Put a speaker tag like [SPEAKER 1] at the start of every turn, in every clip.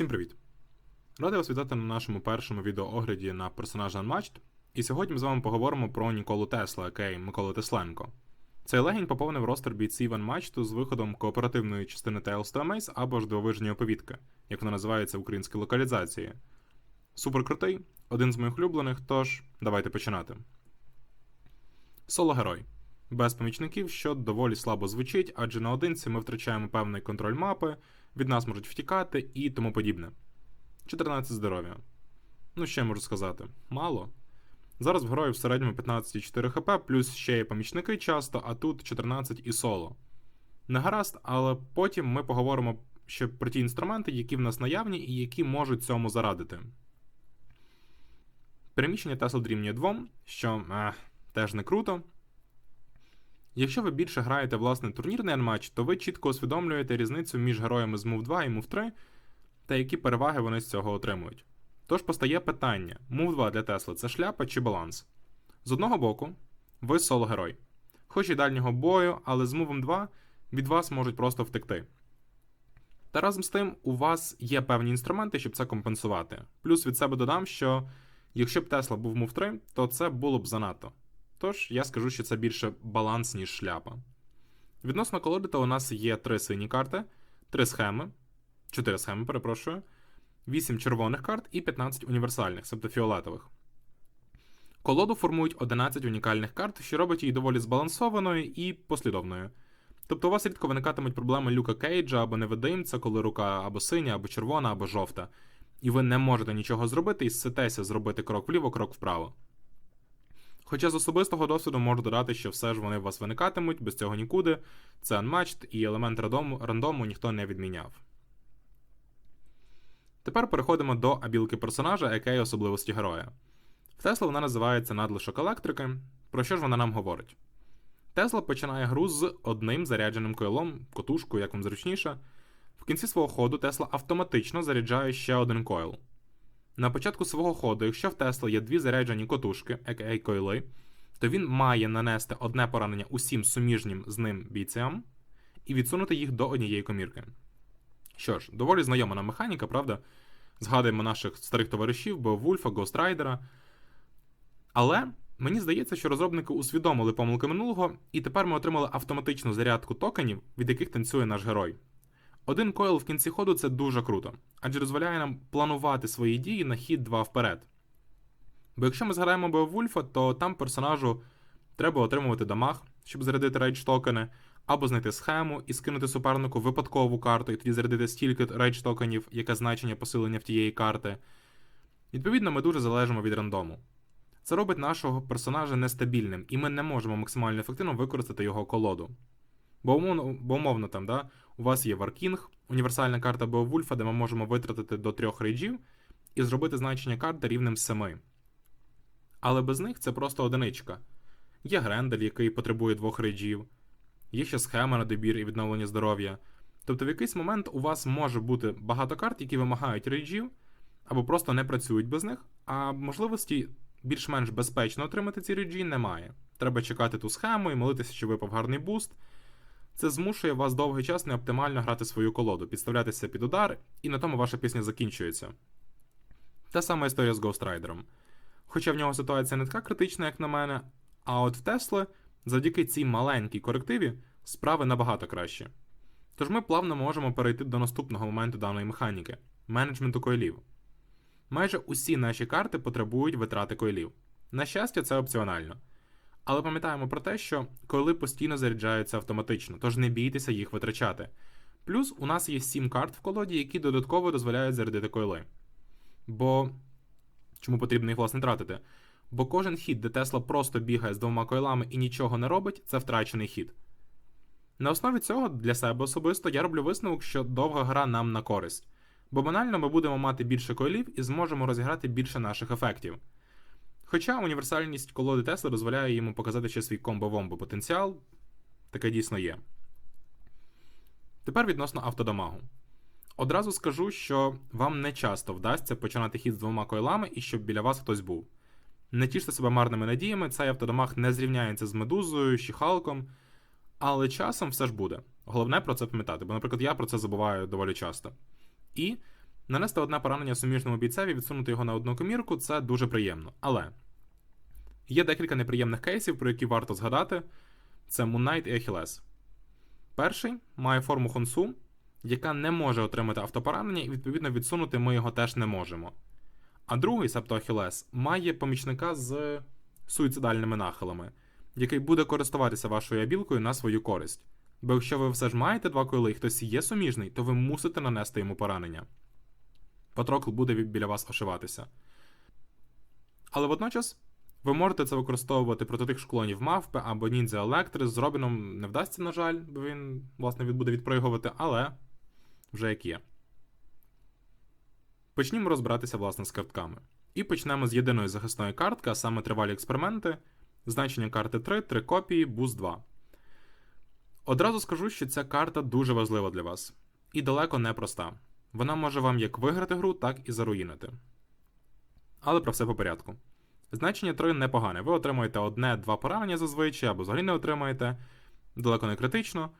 [SPEAKER 1] Всім привіт! Радий вас вітати на нашому першому відеоогляді на персонажа Unmatched. І сьогодні ми з вами поговоримо про Ніколу Тесла, який Микола Тесленко. Цей легінь поповнив ростер бійців Unmatched з виходом кооперативної частини Tales to Amaze або ж дивовижні оповідки, як вона називається в українській локалізації. Супер крутий, один з моїх улюблених, тож давайте починати. Соло-герой. Без помічників, що доволі слабо звучить, адже наодинці ми втрачаємо певний контроль мапи, від нас можуть втікати і тому подібне. 14 здоров'я. Ну, я можу сказати? Мало. Зараз в героїв в середньому 15,4 хп, плюс ще є помічники часто, а тут 14 і соло. Не гаразд, але потім ми поговоримо ще про ті інструменти, які в нас наявні і які можуть цьому зарадити. Переміщення Tesla дорівнює 2, що ех, теж не круто. Якщо ви більше граєте власне турнірний анматч, то ви чітко усвідомлюєте різницю між героями з Move 2 і Move 3 та які переваги вони з цього отримують. Тож постає питання: Move 2 для Тесла це шляпа чи баланс? З одного боку, ви соло-герой. Хоч і дальнього бою, але з Move 2 від вас можуть просто втекти. Та разом з тим, у вас є певні інструменти, щоб це компенсувати. Плюс від себе додам, що якщо б Тесла був Move 3, то це було б занадто. Тож я скажу, що це більше баланс, ніж шляпа. Відносно колоди, то у нас є три сині карти, три схеми, 4 схеми, перепрошую, 8 червоних карт і 15 універсальних, тобто фіолетових. Колоду формують 11 унікальних карт, що робить її доволі збалансованою і послідовною. Тобто у вас рідко виникатимуть проблеми Люка Кейджа або невидимця, коли рука або синя, або червона, або жовта, і ви не можете нічого зробити і сситеся зробити крок вліво, крок вправо. Хоча з особистого досвіду можу додати, що все ж вони у вас виникатимуть, без цього нікуди, це unmatched, і елемент рандому, рандому ніхто не відміняв. Тепер переходимо до абілки персонажа, яка є особливості героя. В Тесла вона називається надлишок електрики. Про що ж вона нам говорить? Тесла починає гру з одним зарядженим койлом, котушкою, як вам зручніше. В кінці свого ходу Тесла автоматично заряджає ще один койл. На початку свого ходу, якщо в Тесла є дві заряджені котушки, aka койли, то він має нанести одне поранення усім суміжнім з ним бійцям і відсунути їх до однієї комірки. Що ж, доволі знайома нам механіка, правда? Згадуємо наших старих товаришів, Беовульфа, Гострайдера. Але мені здається, що розробники усвідомили помилки минулого, і тепер ми отримали автоматичну зарядку токенів, від яких танцює наш герой. Один койл в кінці ходу це дуже круто, адже дозволяє нам планувати свої дії на хід 2 вперед. Бо якщо ми згадаємо Беовульфа, то там персонажу треба отримувати дамаг, щоб зарядити рейдж токени, або знайти схему і скинути супернику випадкову карту, і тоді зарядити стільки рейдж токенів, яке значення посилення в тієї карти. Відповідно, ми дуже залежимо від рандому. Це робить нашого персонажа нестабільним, і ми не можемо максимально ефективно використати його колоду. Бо умовно, бо умовно там, да, у вас є Варкінг, універсальна карта Беовульфа, де ми можемо витратити до трьох рейджів і зробити значення карти рівнем 7. Але без них це просто одиничка. Є Грендель, який потребує двох рейджів, є ще схема на добір і відновлення здоров'я. Тобто в якийсь момент у вас може бути багато карт, які вимагають рейджів, або просто не працюють без них, а можливості більш-менш безпечно отримати ці рейджі немає. Треба чекати ту схему і молитися, що випав гарний буст. Це змушує вас довгий час неоптимально грати свою колоду, підставлятися під удар, і на тому ваша пісня закінчується. Та сама історія з Ghost Rider. Хоча в нього ситуація не така критична, як на мене, а от в Тесли, завдяки цій маленькій корективі, справи набагато кращі. Тож ми плавно можемо перейти до наступного моменту даної механіки менеджменту койлів. Майже усі наші карти потребують витрати койлів. На щастя, це опціонально. Але пам'ятаємо про те, що койли постійно заряджаються автоматично, тож не бійтеся їх витрачати. Плюс у нас є 7 карт в колоді, які додатково дозволяють зарядити койли. Бо чому потрібно їх власне тратити? Бо кожен хід, де Тесла просто бігає з двома койлами і нічого не робить, це втрачений хід. На основі цього для себе особисто я роблю висновок, що довга гра нам на користь. Бо банально ми будемо мати більше койлів і зможемо розіграти більше наших ефектів. Хоча універсальність колоди Тесла дозволяє йому показати ще свій комбо-вомбо потенціал, таке дійсно є. Тепер відносно автодамагу. Одразу скажу, що вам не часто вдасться починати хід з двома койлами і щоб біля вас хтось був. Не тіште себе марними надіями, цей автодамаг не зрівняється з медузою, щіхалком, але часом все ж буде. Головне про це пам'ятати, бо, наприклад, я про це забуваю доволі часто. І Нанести одне поранення суміжному бійцеві, відсунути його на одну комірку це дуже приємно. Але є декілька неприємних кейсів, про які варто згадати: це Moon і Ахілес. Перший має форму Хонсу, яка не може отримати автопоранення, і відповідно відсунути ми його теж не можемо. А другий, себто Ахілес, має помічника з суїцидальними нахилами, який буде користуватися вашою абілкою на свою користь. Бо якщо ви все ж маєте два коли і хтось є суміжний, то ви мусите нанести йому поранення. Патрокл буде біля вас ошиватися. Але водночас ви можете це використовувати проти тих шклонів мавпи або ніндзя електри. З Робіном не вдасться, на жаль, бо він, власне, буде відпригувати, але вже як є. Почнімо розбиратися, власне, з картками. І почнемо з єдиної захисної картки, а саме тривалі експерименти. Значення карти 3, 3 копії, буст 2. Одразу скажу, що ця карта дуже важлива для вас. І далеко не проста. Вона може вам як виграти гру, так і заруїнити. Але про все по порядку. Значення 3 непогане. Ви отримуєте одне-два поранення зазвичай, або взагалі не отримаєте, далеко не критично.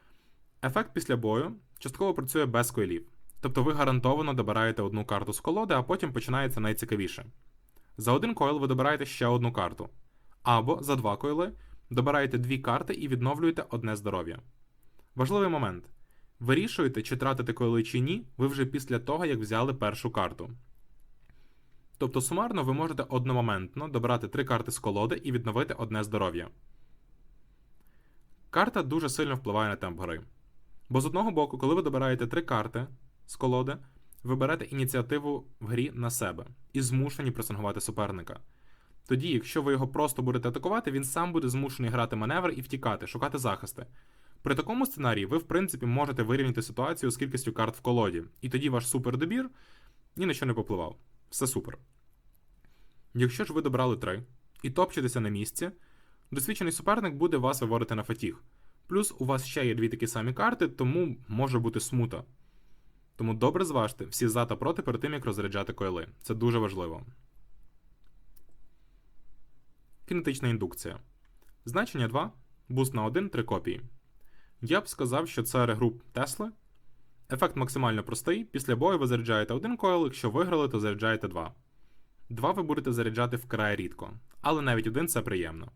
[SPEAKER 1] Ефект після бою частково працює без койлів. Тобто ви гарантовано добираєте одну карту з колоди, а потім починається найцікавіше. За один койл ви добираєте ще одну карту. Або за два койли добираєте дві карти і відновлюєте одне здоров'я. Важливий момент. Вирішуєте, чи тратити койли чи ні, ви вже після того, як взяли першу карту. Тобто сумарно ви можете одномоментно добрати три карти з колоди і відновити одне здоров'я. Карта дуже сильно впливає на темп гри. Бо з одного боку, коли ви добираєте три карти з колоди, ви берете ініціативу в грі на себе і змушені пресингувати суперника. Тоді, якщо ви його просто будете атакувати, він сам буде змушений грати маневр і втікати, шукати захисти. При такому сценарії ви, в принципі, можете вирівняти ситуацію з кількістю карт в колоді, і тоді ваш супердобір ні на що не попливав. Все супер. Якщо ж ви добрали три і топчетеся на місці, досвідчений суперник буде вас виводити на фатіг. Плюс у вас ще є дві такі самі карти, тому може бути смута. Тому добре зважте всі за та проти перед тим, як розряджати койли. Це дуже важливо. Кінетична індукція. Значення 2. Буст на 1, 3 копії. Я б сказав, що це регруп Тесли. Ефект максимально простий. Після бою ви заряджаєте один койл, якщо виграли, то заряджаєте 2. Два ви будете заряджати вкрай рідко, але навіть один це приємно.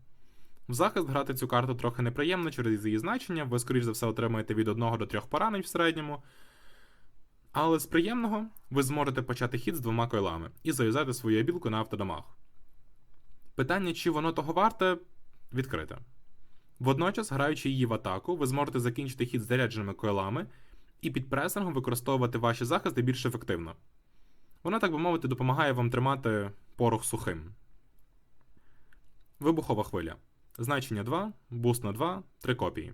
[SPEAKER 1] В захист грати цю карту трохи неприємно через її значення, ви, скоріш за все, отримаєте від 1 до 3 поранень в середньому. Але з приємного ви зможете почати хід з двома койлами і зав'язати свою абілку на автодамаг. Питання, чи воно того варте, відкрите. Водночас, граючи її в атаку, ви зможете закінчити хід зарядженими койлами і під пресингом використовувати ваші захисти більш ефективно. Вона, так би мовити, допомагає вам тримати порох сухим. Вибухова хвиля. Значення 2, буст на 2, 3 копії.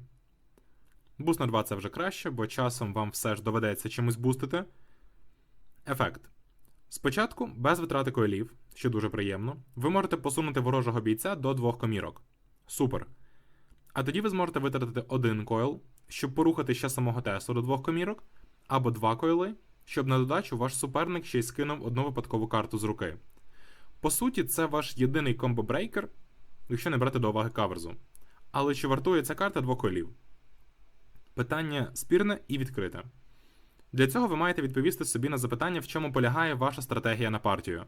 [SPEAKER 1] Буст на 2 це вже краще, бо часом вам все ж доведеться чимось бустити. Ефект. Спочатку, без витрати койлів, що дуже приємно, ви можете посунути ворожого бійця до двох комірок. Супер. А тоді ви зможете витратити один койл, щоб порухати ще самого Теслу до двох комірок, або два койли, щоб на додачу ваш суперник ще й скинув одну випадкову карту з руки. По суті, це ваш єдиний комбо-брейкер, якщо не брати до уваги каверзу. Але чи вартує ця карта двох койлів? Питання спірне і відкрите. Для цього ви маєте відповісти собі на запитання, в чому полягає ваша стратегія на партію: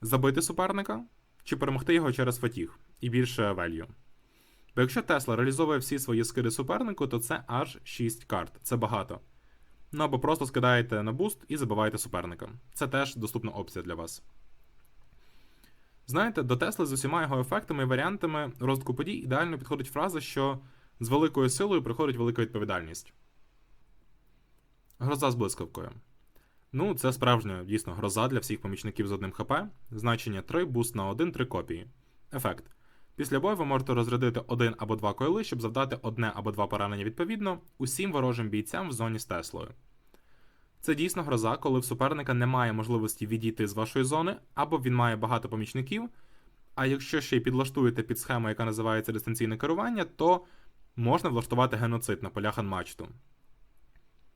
[SPEAKER 1] забити суперника чи перемогти його через фатіг і більше велью. Бо якщо Тесла реалізовує всі свої скиди супернику, то це аж 6 карт. Це багато. Ну або просто скидаєте на буст і забиваєте суперника. Це теж доступна опція для вас. Знаєте, до Тесли з усіма його ефектами і варіантами розвитку подій ідеально підходить фраза, що з великою силою приходить велика відповідальність. Гроза з блискавкою. Ну, це справжня дійсно гроза для всіх помічників з одним ХП. Значення 3, буст на 1, 3 копії. Ефект. Після бою ви можете розрядити один або два койли, щоб завдати одне або два поранення відповідно усім ворожим бійцям в зоні з Теслою. Це дійсно гроза, коли в суперника немає можливості відійти з вашої зони, або він має багато помічників. А якщо ще й підлаштуєте під схему, яка називається дистанційне керування, то можна влаштувати геноцид на полях анмачту.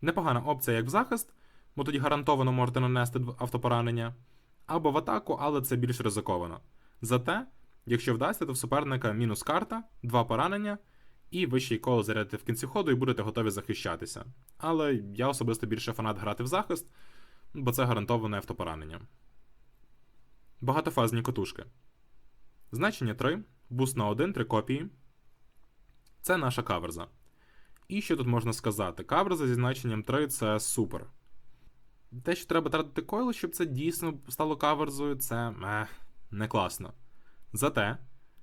[SPEAKER 1] Непогана опція як в захист, бо тоді гарантовано можете нанести автопоранення, або в атаку, але це більш ризиковано. Зате, якщо вдасться, то в суперника мінус карта, два поранення, і ви ще й коло зарядите в кінці ходу і будете готові захищатися. Але я особисто більше фанат грати в захист, бо це гарантоване автопоранення. Багатофазні котушки. Значення 3, буст на 1, 3 копії. Це наша каверза. І що тут можна сказати? Каверза зі значенням 3 це супер. Те, що треба тратити койл, щоб це дійсно стало каверзою, це ех, не класно. Зате,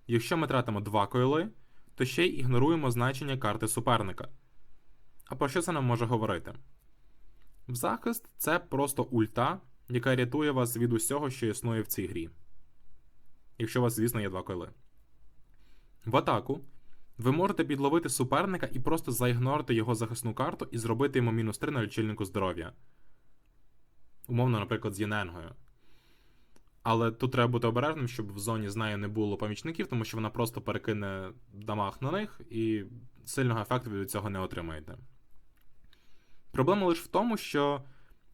[SPEAKER 1] якщо ми тратимо 2 койли, то ще й ігноруємо значення карти суперника. А про що це нам може говорити? В захист це просто ульта, яка рятує вас від усього, що існує в цій грі. Якщо у вас, звісно, є два койли. В атаку ви можете підловити суперника і просто заігнорити його захисну карту і зробити йому мінус 3 на лічильнику здоров'я. Умовно, наприклад, з Єненгою. Але тут треба бути обережним, щоб в зоні з нею не було помічників, тому що вона просто перекине дамаг на них і сильного ефекту від цього не отримаєте. Проблема лише в тому, що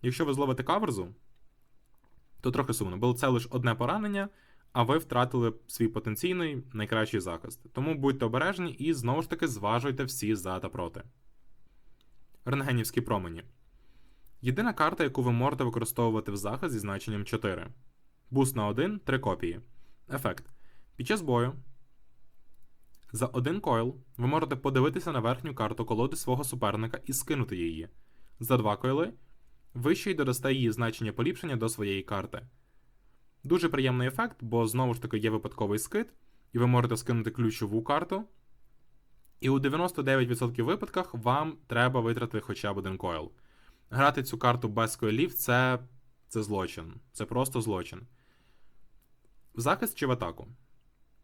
[SPEAKER 1] якщо ви зловите каверзу, то трохи сумно, бо це лише одне поранення, а ви втратили свій потенційний найкращий захист. Тому будьте обережні і знову ж таки зважуйте всі за та проти. Рентгенівські промені. Єдина карта, яку ви можете використовувати в захист зі значенням 4. Буст на 1, 3 копії. Ефект. Під час бою. За один койл ви можете подивитися на верхню карту колоди свого суперника і скинути її. За два койли ви ще й додасте її значення поліпшення до своєї карти. Дуже приємний ефект, бо знову ж таки є випадковий скид, і ви можете скинути ключову карту. І у 99% випадках вам треба витратити хоча б один койл. Грати цю карту без койлів це, це злочин. Це просто злочин. В захист чи в атаку?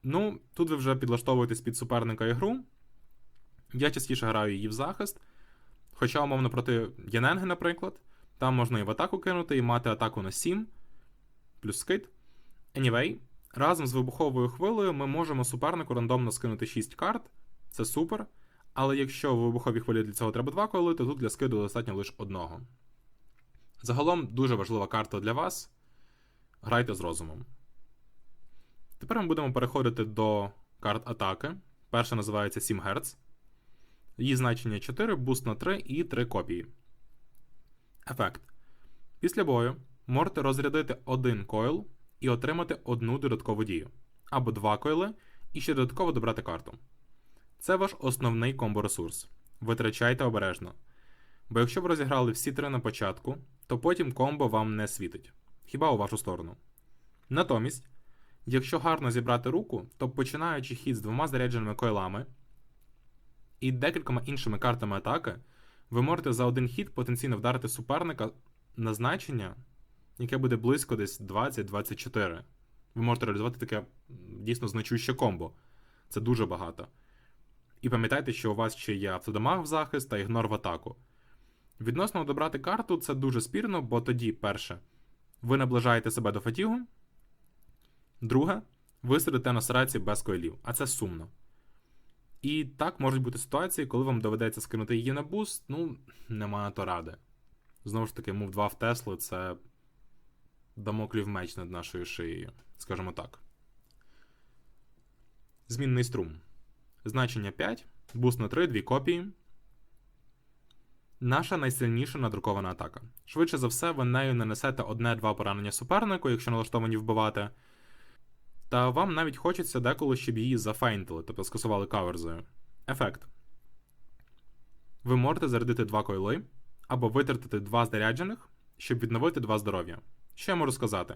[SPEAKER 1] Ну, тут ви вже підлаштовуєтесь під суперника ігру. Я частіше граю її в захист. Хоча, умовно, проти Яненги, наприклад, там можна і в атаку кинути, і мати атаку на 7, плюс скид. Anyway, разом з вибуховою хвилею ми можемо супернику рандомно скинути 6 карт, це супер. Але якщо в вибуховій хвилі для цього треба 2 коли, то тут для скиду достатньо лише одного. Загалом дуже важлива карта для вас. Грайте з розумом. Тепер ми будемо переходити до карт атаки. Перша називається 7 Гц. Її значення 4, буст на 3 і 3 копії. Ефект. Після бою можете розрядити один койл і отримати одну додаткову дію. Або два койли і ще додатково добрати карту. Це ваш основний комбо-ресурс. Витрачайте обережно. Бо якщо ви розіграли всі три на початку, то потім комбо вам не світить. Хіба у вашу сторону. Натомість, якщо гарно зібрати руку, то починаючи хід з двома зарядженими койлами і декількома іншими картами атаки, ви можете за один хід потенційно вдарити суперника на значення, яке буде близько десь 20-24. Ви можете реалізувати таке дійсно значуще комбо. Це дуже багато. І пам'ятайте, що у вас ще є автодамаг в захист та ігнор в атаку. Відносно добрати карту це дуже спірно, бо тоді, перше, ви наближаєте себе до фатігу. Друге, ви сидите на сраці без койлів, а це сумно. І так можуть бути ситуації, коли вам доведеться скинути її на буст, ну, нема на то ради. Знову ж таки, мув 2 в Теслу це дамоклів меч над нашою шиєю, скажімо так. Змінний струм. Значення 5, буст на 3, 2 копії. Наша найсильніша надрукована атака. Швидше за все, ви нею нанесете одне-два поранення супернику, якщо налаштовані вбивати. Та вам навіть хочеться деколи, щоб її зафейнтили, тобто скасували каверзою. Ефект. Ви можете зарядити два койли або витратити два заряджених, щоб відновити два здоров'я. Що я можу сказати?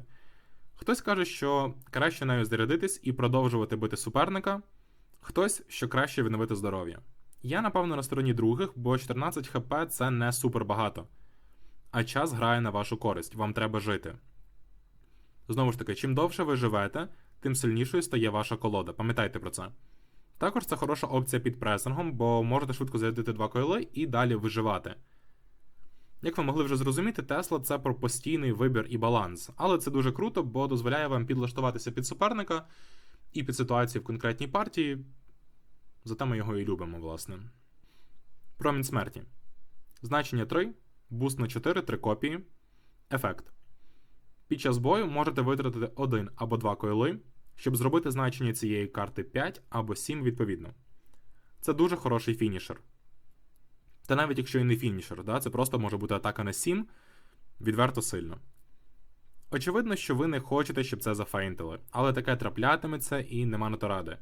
[SPEAKER 1] Хтось каже, що краще нею зарядитись і продовжувати бити суперника, хтось, що краще відновити здоров'я. Я, напевно, на стороні других, бо 14 хп це не супер багато. А час грає на вашу користь, вам треба жити. Знову ж таки, чим довше ви живете, тим сильнішою стає ваша колода. Пам'ятайте про це. Також це хороша опція під пресингом, бо можете швидко зарядити два койли і далі виживати. Як ви могли вже зрозуміти, Тесла це про постійний вибір і баланс, але це дуже круто, бо дозволяє вам підлаштуватися під суперника і під ситуацію в конкретній партії. Зате ми його і любимо, власне. Промінь смерті. Значення 3, буст на 4, 3 копії. Ефект. Під час бою можете витратити один або два койли, щоб зробити значення цієї карти 5 або 7 відповідно. Це дуже хороший фінішер. Та навіть якщо і не фінішер, да, це просто може бути атака на 7, Відверто сильно. Очевидно, що ви не хочете, щоб це зафейнтили, але таке траплятиметься і нема на то ради.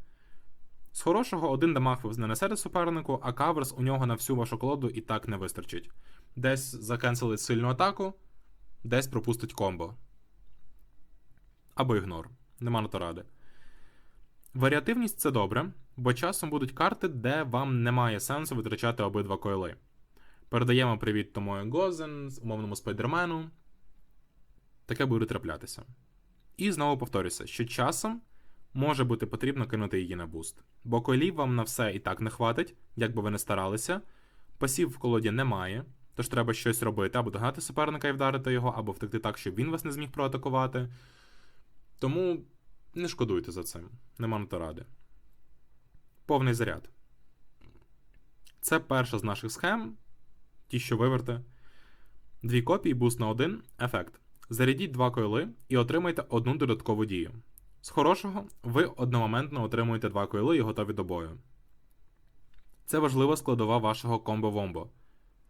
[SPEAKER 1] З хорошого один дамаг ви не несете супернику, а каверс у нього на всю вашу колоду і так не вистачить. Десь закенселить сильну атаку, десь пропустить комбо. Або ігнор. Нема на то ради. Варіативність це добре, бо часом будуть карти, де вам немає сенсу витрачати обидва койли. Передаємо привіт тому Гозен, умовному спайдермену. Таке буде траплятися. І знову повторюся, що часом може бути потрібно кинути її на буст. Бо койлів вам на все і так не хватить, як би ви не старалися. Пасів в колоді немає, тож треба щось робити, або догнати суперника і вдарити його, або втекти так, щоб він вас не зміг проатакувати. Тому не шкодуйте за цим, нема на то ради. Повний заряд. Це перша з наших схем, ті, що виверте. Дві копії, буст на один, ефект. Зарядіть два койли і отримайте одну додаткову дію. З хорошого, ви одномоментно отримуєте два койли і готові до бою. Це важлива складова вашого комбо-вомбо.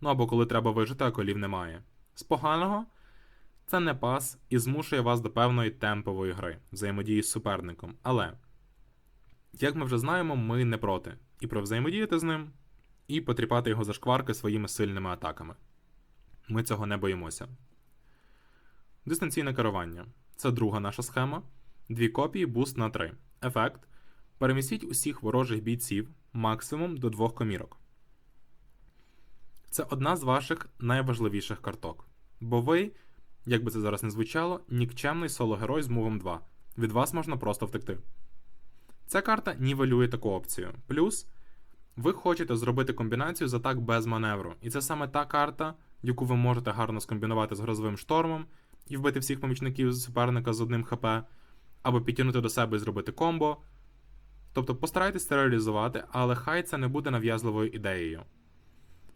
[SPEAKER 1] Ну або коли треба вижити, а колів немає. З поганого це не пас і змушує вас до певної темпової гри, взаємодії з суперником. Але, як ми вже знаємо, ми не проти і про взаємодіяти з ним, і потріпати його за шкварки своїми сильними атаками. Ми цього не боїмося. Дистанційне керування це друга наша схема. Дві копії, буст на 3. Ефект. Перемістіть усіх ворожих бійців максимум до двох комірок. Це одна з ваших найважливіших карток. Бо ви, як би це зараз не звучало, нікчемний соло-герой з мувом 2. Від вас можна просто втекти. Ця карта нівелює таку опцію. Плюс, ви хочете зробити комбінацію з атак без маневру. І це саме та карта, яку ви можете гарно скомбінувати з грозовим штормом і вбити всіх помічників суперника з одним ХП, або підтягнути до себе і зробити комбо. Тобто постарайтесь це реалізувати, але хай це не буде нав'язливою ідеєю.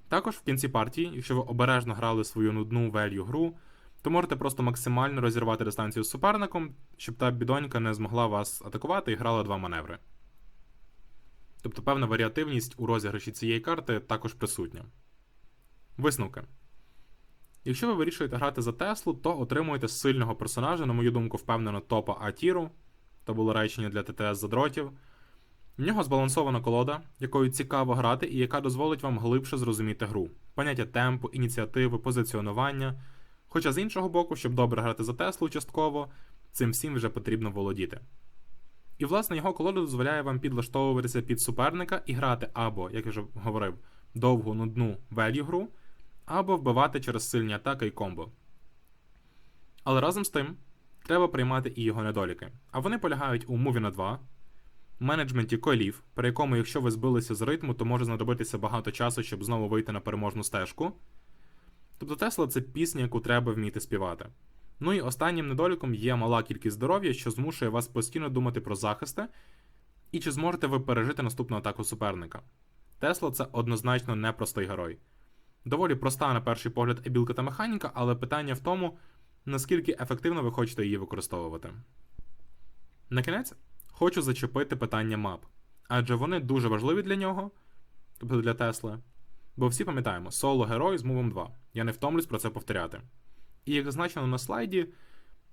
[SPEAKER 1] Також в кінці партії, якщо ви обережно грали свою нудну велью гру, то можете просто максимально розірвати дистанцію з суперником, щоб та бідонька не змогла вас атакувати і грала два маневри. Тобто певна варіативність у розіграші цієї карти також присутня. Висновки. Якщо ви вирішуєте грати за Теслу, то отримуєте сильного персонажа, на мою думку, впевнено, топа А-тіру. То було речення для ТТС задротів. В нього збалансована колода, якою цікаво грати і яка дозволить вам глибше зрозуміти гру, поняття темпу, ініціативи, позиціонування. Хоча з іншого боку, щоб добре грати за Теслу частково, цим всім вже потрібно володіти. І, власне, його колода дозволяє вам підлаштовуватися під суперника і грати або, як я вже говорив, довгу нудну велі гру, або вбивати через сильні атаки і комбо. Але разом з тим, треба приймати і його недоліки. А вони полягають у муві на 2, менеджменті колів, при якому, якщо ви збилися з ритму, то може знадобитися багато часу, щоб знову вийти на переможну стежку. Тобто Тесла це пісня, яку треба вміти співати. Ну і останнім недоліком є мала кількість здоров'я, що змушує вас постійно думати про захисти, і чи зможете ви пережити наступну атаку суперника. Тесла це однозначно непростий герой. Доволі проста, на перший погляд, ебілка та механіка, але питання в тому, наскільки ефективно ви хочете її використовувати. На кінець хочу зачепити питання мап, адже вони дуже важливі для нього, тобто для Тесли. Бо всі пам'ятаємо, соло герой з мувом 2. Я не втомлюсь про це повторяти. І як зазначено на слайді,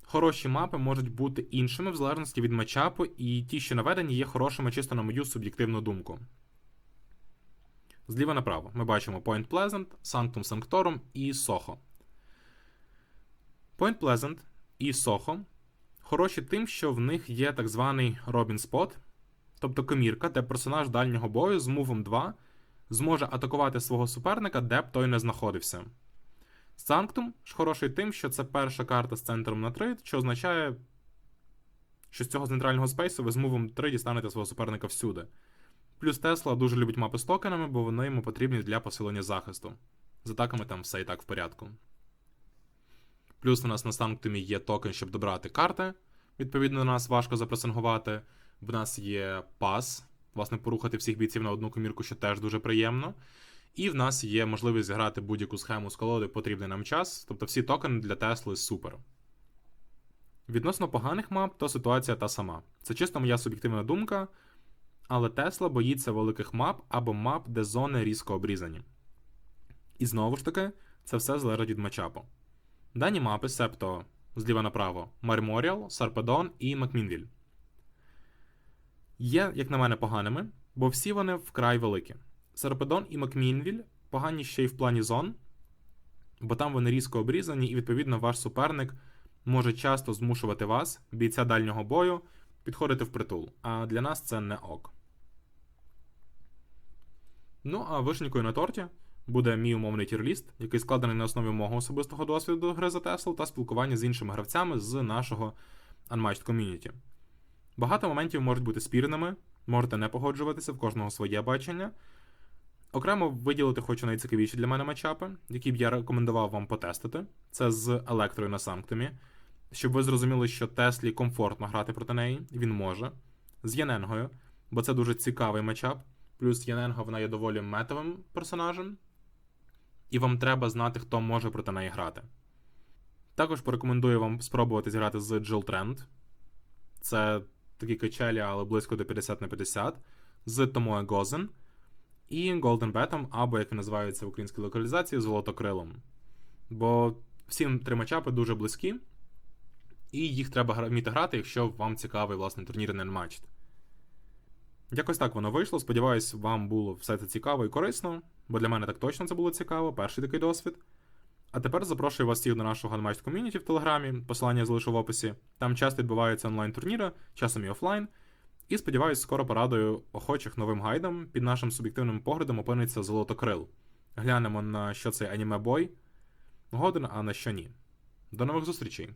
[SPEAKER 1] хороші мапи можуть бути іншими в залежності від матчапу, і ті, що наведені, є хорошими чисто на мою суб'єктивну думку. Зліва направо ми бачимо Point Pleasant, Sanctum Sanctorum і Soho. Point Pleasant і Soho хороші тим, що в них є так званий Robin Spot, тобто комірка, де персонаж дальнього бою з мувом 2 зможе атакувати свого суперника, де б той не знаходився. Санктум ж хороший тим, що це перша карта з центром на 3, що означає, що з цього центрального спейсу ви з мувом 3 дістанете свого суперника всюди. Плюс Тесла дуже любить мапи з токенами, бо вони йому потрібні для посилення захисту. З атаками там все і так в порядку. Плюс у нас на Санктумі є токен, щоб добрати карти. Відповідно, до нас важко запресингувати. В нас є пас, власне, порухати всіх бійців на одну комірку, що теж дуже приємно. І в нас є можливість зіграти будь-яку схему з колоди потрібний нам час. Тобто всі токени для Тесли супер. Відносно поганих мап, то ситуація та сама. Це чисто моя суб'єктивна думка. Але Тесла боїться великих мап або мап, де зони різко обрізані. І знову ж таки, це все залежить від матчапу. Дані мапи, себто зліва направо, Марморіал, Сарпедон і Макмінвіль. Є, як на мене, поганими, бо всі вони вкрай великі. Сарпедон і Макмінвіль погані ще й в плані зон, бо там вони різко обрізані, і відповідно ваш суперник може часто змушувати вас, бійця дальнього бою, підходити впритул. А для нас це не ок. Ну, а вишенькою на торті буде мій умовний тірліст, який складений на основі мого особистого досвіду гри за Tesla та спілкування з іншими гравцями з нашого Unmatched Community. Багато моментів можуть бути спірними, можете не погоджуватися, в кожного своє бачення. Окремо виділити хочу найцікавіші для мене матчапи, які б я рекомендував вам потестити. Це з електрою на Санктумі. Щоб ви зрозуміли, що Теслі комфортно грати проти неї, він може. З Яненгою, бо це дуже цікавий матчап. Плюс Яненго вона є доволі метовим персонажем, і вам треба знати, хто може проти неї грати. Також порекомендую вам спробувати зіграти з Jill Trent. Це такі качелі, але близько до 50 на 50, з Томоe Гозен і Golden Betom, або, як він називається в українській локалізації, Золотокрилом. Бо всі три матчапи дуже близькі, і їх треба вміти грати, якщо вам цікавий власне турнір на Unmatched. Якось так воно вийшло. Сподіваюсь, вам було все це цікаво і корисно, бо для мене так точно це було цікаво, перший такий досвід. А тепер запрошую вас всіх до нашого Unmatched ком'юніті в Телеграмі, посилання залишу в описі. Там часто відбуваються онлайн-турніри, часом і офлайн. І сподіваюсь, скоро порадою охочих новим гайдам під нашим суб'єктивним поглядом опиниться Золотокрил. Глянемо на що цей аніме бой годен, а на що ні. До нових зустрічей!